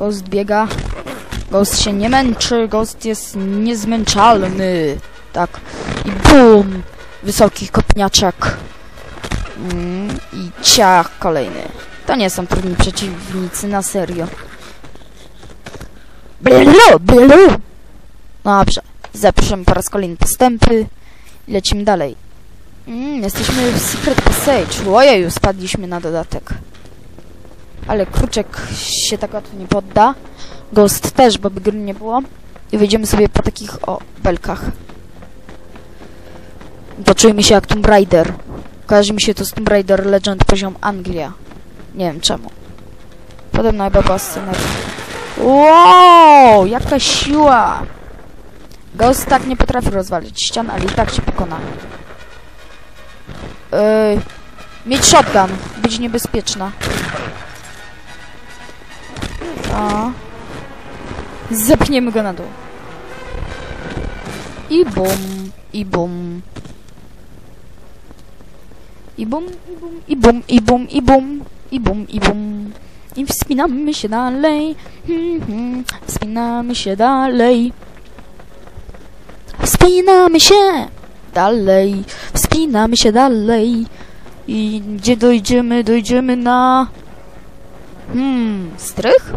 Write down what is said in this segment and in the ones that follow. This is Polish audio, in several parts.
Ghost biega. Ghost się nie męczy, Ghost jest niezmęczalny. Tak. I bum! Wysoki kopniaczek. Mm, I ciach kolejny. To nie są trudni przeciwnicy, na serio. Blu, blu. Dobrze. Zeprzemy po raz kolejny postępy. I lecimy dalej. Mm, jesteśmy w Secret Passage. Ojeju, spadliśmy na dodatek. Ale Kruczek się tak łatwo nie podda. Ghost też, bo by gry nie było. I wyjdziemy sobie po takich, o, belkach. Poczujemy się jak Tomb Raider. Kojarzy mi się to z Tomb Raider Legend poziom Anglia. Nie wiem czemu. Podobna chyba była scenaria. Wow, jaka siła! Ghost tak nie potrafi rozwalić ścian, ale i tak się pokona. Yy, mieć shotgun, być niebezpieczna. O. Zepchniemy go na dół. I bum, i bum. I bum, i bum, i bum, i bum, i bum, i bum, i bum. I wspinamy się dalej. Hmm, hmm. Wspinamy się dalej. Wspinamy się dalej. Wspinamy się dalej. I gdzie dojdziemy? Dojdziemy na... Hmm, strych?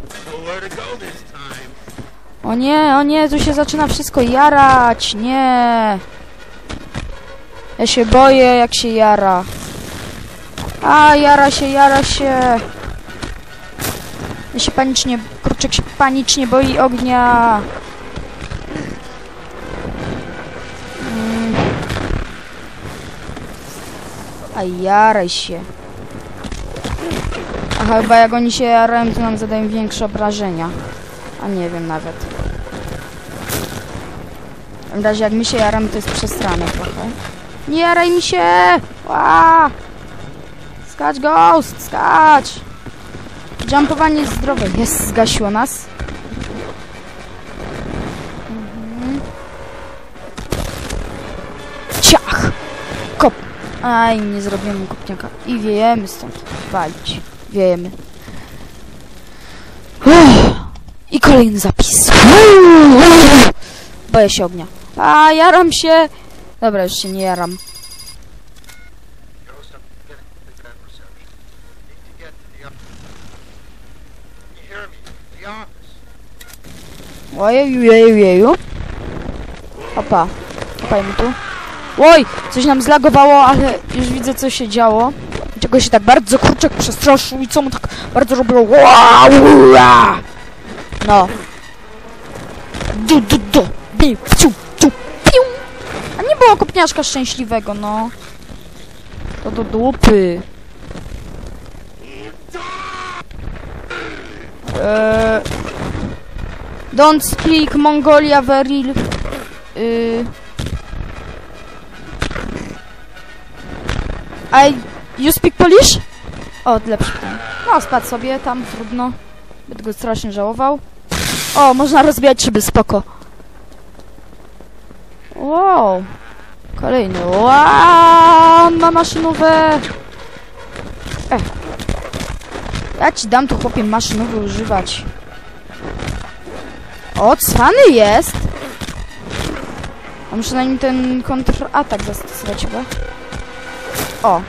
O nie, o nie, tu się zaczyna wszystko jarać. Nie. Ja się boję, jak się jara. A, jara się, jara się. Ja się panicznie, kurczek się panicznie boi ognia. Mm. A jaraj się. Aha, chyba jak oni się jarają, to nam zadają większe obrażenia. A nie wiem nawet. W każdym razie jak my się jaramy, to jest przesrane trochę. Nie jaraj mi się! Ła! Skacz, Ghost! Skacz! Jumpowanie jest zdrowe. Jest, zgasiło nas. Mhm. Ciach! Kop! Aj, nie zrobimy kopniaka. I wiejemy stąd. Walić. Uff. I kolejny zapis. Boję się ognia. A, jaram się! Dobra, już się nie jaram. Ojeju, jeju, jeju. Opa. Opajmy tu. Oj, coś nam zlagowało, ale już widzę, co się działo. Czego się tak bardzo kurczek przestraszył i co mu tak bardzo robiło. No. Du, du, du. Bi, ciu, ciu, piu. A nie było kopniaszka szczęśliwego, no. To do dupy. Eee... Don't speak Mongolia very... Y... I... You speak Polish? O, lepszy ten. No, spadł sobie tam, trudno. Będę go strasznie żałował. O, można rozbijać szyby, spoko. Wow. Kolejny. Wow, ma maszynówę. E. Ja ci dam tu chłopie maszynowy używać. O, cwany jest! A muszę na nim ten kontratak zastosować chyba. O.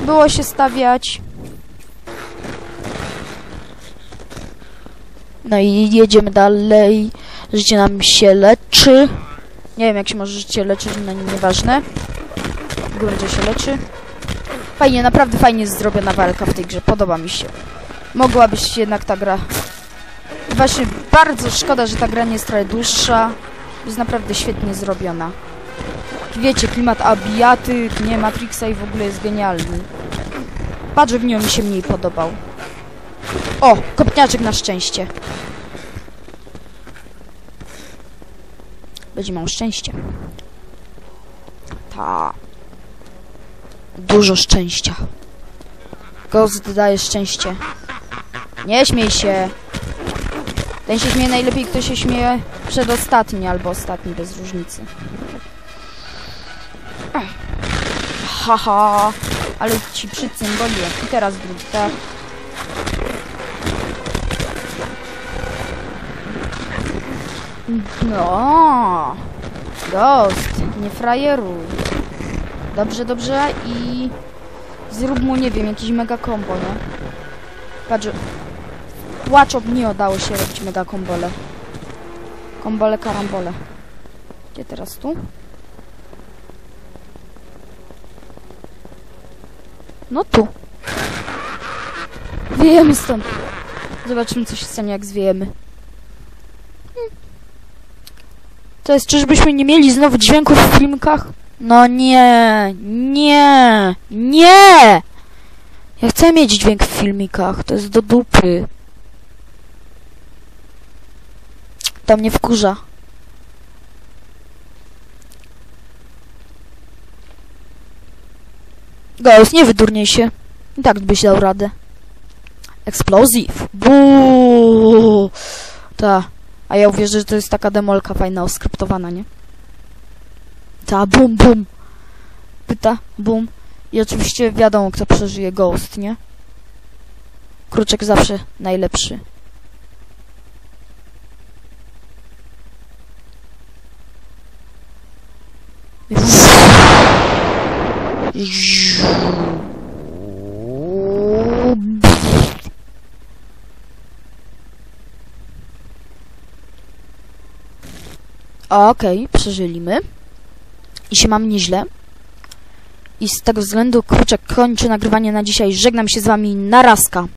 Było się stawiać. No i jedziemy dalej. Życie nam się leczy. Nie wiem jak się może życie leczyć, no nieważne. Gruncie się leczy. Fajnie, naprawdę fajnie jest zrobiona walka w tej grze. Podoba mi się. Mogła być jednak ta gra Właśnie bardzo szkoda, że ta gra nie jest trochę dłuższa. Jest naprawdę świetnie zrobiona. Wiecie, klimat abijatyk, nie Matrixa i w ogóle jest genialny. Patrz, w nią mi się mniej podobał. O, kopniaczek na szczęście. Będzie miał szczęście. Ta. Dużo szczęścia. Ghost daje szczęście. Nie śmiej się. Ten się śmieje najlepiej, kto się śmieje przedostatni albo ostatni, bez różnicy. Haha, ha. ale ci przycymboliłem. I teraz drugi, tak? No, Ghost, nie frajeruj. Dobrze, dobrze i zrób mu, nie wiem, jakiś mega kombo, nie? Patrz, płaczop nie udało się robić mega kombole. Kombole, karambole. Gdzie teraz tu? No tu. Wiejemy stąd. Zobaczymy, co się stanie, jak zwiejemy. Hmm. To jest, czyżbyśmy nie mieli znowu dźwięków w filmikach? No nie, nie, nie! Ja chcę mieć dźwięk w filmikach, to jest do dupy. To mnie wkurza. Ghost, nie wydurniej się. I tak byś dał radę. Explosive. Buuu. Ta. A ja uwierzę, że to jest taka demolka fajna, oskryptowana, nie? Ta, bum, bum. Pyta, bum. I oczywiście wiadomo, kto przeżyje Ghost, nie? Kruczek zawsze najlepszy. Okej, przeżyliśmy. I się mam nieźle. I z tego względu Kruczek kończy nagrywanie na dzisiaj. Żegnam się z wami. Narazka.